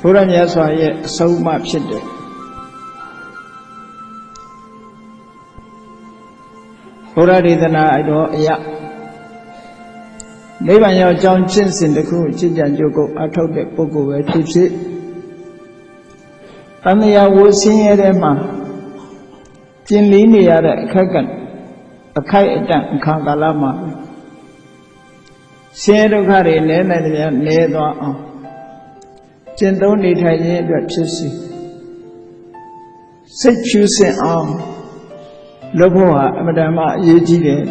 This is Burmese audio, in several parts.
ဘုရားမြတ်စွာရဲ့အဆုံးအမဖြစ်တဲ့ဘုရားဒေသနာအတော်အရာနိဗ္ဗာန်ရောက်အကြောင်းကျင့်စဉ်တစ်ခုကျင့်ကြံကြိုးကိုအထောက်တဲ့ပုဂ္ဂိုလ်ပဲဖြစ်ဖြစ်တဏှာဝဆင်းရဲတဲ့မှာကျင်လီနေရတဲ့အခက်ကအခိုက်အတန့်အခါကာလမှာဆင်းရဲဒုက္ခတွေနည်းနိုင်တယ်နည်းသွားအောင် ကျင့်သုံးနေထိုင်ခြင်းအတွက်ဖြစ်စီစိတ်ချူစင်အောင်လုပ်ဖို့ဟာအမတန်မှအရေးကြီးတယ်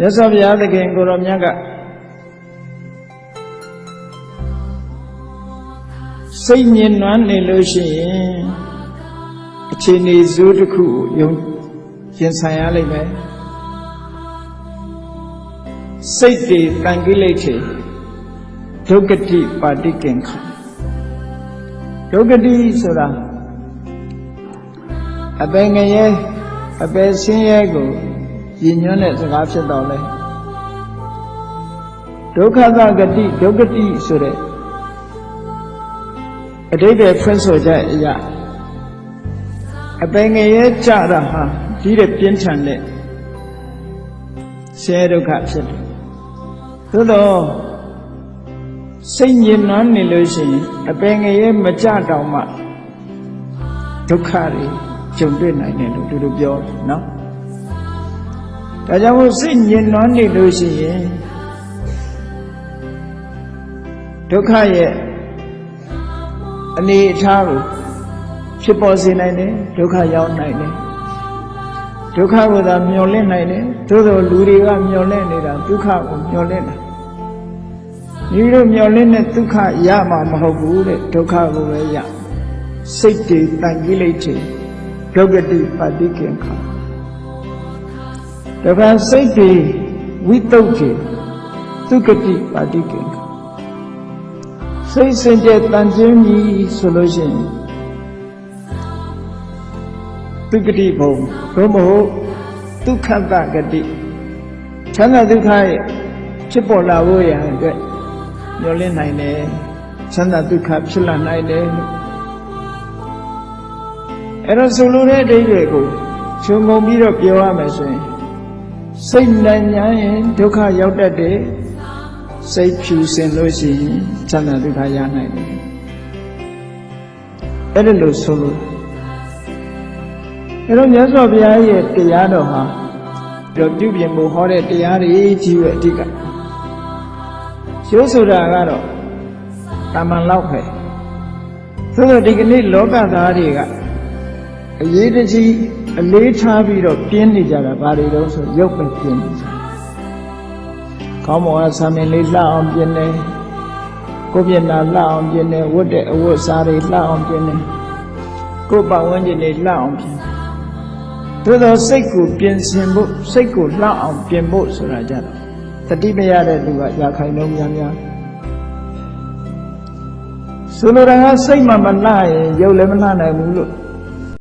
ရသော်ဘုရားသခင်ကိုရောမြတ်ကစိတ်ညစ်နွမ်းနေလို့ရှိရင်အခြေအနေဇိုးတစ်ခုကိုယုံရင်ဆိုင်ရလိမ့်မယ်စိတ်တွေတန်ကိလေထေ ဒုက္ကတိပါတိကင်္ခဒုက္ကတိဆိုတာအပင်ငရဲအပယ်ဆင်းရဲကိုရည်ညွှန်းတဲ့စကားဖြစ်တော်လဲဒုက္ခသဂတိဒုက္ကတိဆိုတဲ့အတိတ်ပဲဖွင့်ဆိုချက်အရာအပင်ငရဲကြတာဟာဒီတဲ့ပြင်းထန်တဲ့ဆင်းရဲဒုက္ခဖြစ်တယ်သို့တော့ စိတ်ညစ်နွမ်းနေလို့ရှိရင်အပင်ငရဲမကြတောင်မှဒုက္ခတွေကြုံတွေ့နိုင်တယ်လို့သူတို့ပြောတယ်နော်ဒါကြောင့်မို့စိတ်ညစ်နွမ်းနေလို့ရှိရင်ဒုက္ခရဲ့အနေအထားကိုဖြစ်ပေါ်စေနိုင်တယ်ဒုက္ခရောက်နိုင်တယ်ဒုက္ခကိုသာမျောလင့်နိုင်တယ်သို့သောလူတွေကမျောလင့်နေတာဒုက္ခကိုမျောလင့်တာ ဒီလိုမျောလင့်တဲ့ဒုက္ခရမှာမဟုတ်ဘူးတဲ့ဒုက္ခကိုပဲရစိတ်တွေတန်ကြီးလိုက်တယ်ဒုက္ကတိပါတိကင်္ခာတပန်စိတ်တွေဝိတုဒ္ဓေသုကတိပါတိကင်္ခာစိတ်စင်ကြယ်တန်ကျင်းကြီးဆိုလို့ရှိရင်သုကတိဘုံဘုမဟုတ်ဒုက္ခတဂတိချမ်းသာဒုက္ခရဲ့ဖြစ်ပေါ်လာဖို့ရန်အတွက် ညှော်လင့်နိုင်တယ်ချမ်းသာဒုက္ခဖြစ်လာနိုင်တယ်အဲ့တော့ဆိုလိုတဲ့အဓိပ္ပာယ်ကိုခြုံငုံပြီးတော့ပြောရမယ်ဆိုရင်စိတ်နိုင်ညာရင်ဒုက္ခရောက်တတ်တယ်စိတ်ဖြူစင်လို့ရှိရင်ချမ်းသာဒုက္ခရနိုင်တယ်အဲ့ဒါလို့ဆိုလို့အဲ့တော့မြတ်စွာဘုရားရဲ့တရားတော်ဟာတော့ပြုပြင်ဖို့ဟောတဲ့တရားတွေကြီးပဲအဓိက ရိုးဆိုတာကတော့တာမန်လောက်ပဲသို့တော့ဒီကနေ့လောကသားတွေကအရေးတကြီးအလေးထားပြီးတော့ပြင်းနေကြတာဘာတွေတော့ဆိုရုပ်ပဲပြင်းနေကြကောင်းမောကဆာမင်လေးလှအောင်ပြင်းတယ်ကိုယ်ပြင်နာလှအောင်ပြင်းတယ်ဝတ်တဲ့အဝတ်စားတွေလှအောင်ပြင်းတယ်ကိုယ်ပတ်ဝန်းကျင်တွေလှအောင်ပြင်းတယ်သို့သောစိတ်ကိုပြင်ဆင်ဖို့စိတ်ကိုလှအောင်ပြင်ဖို့ဆိုတာကြတော့ တတိမရတဲ့လူကရာခိုင်နှုန်းများများဆိုလိုတာကစိတ်မှမလှရင်ရုပ်လည်းမလှနိုင်ဘူးလို့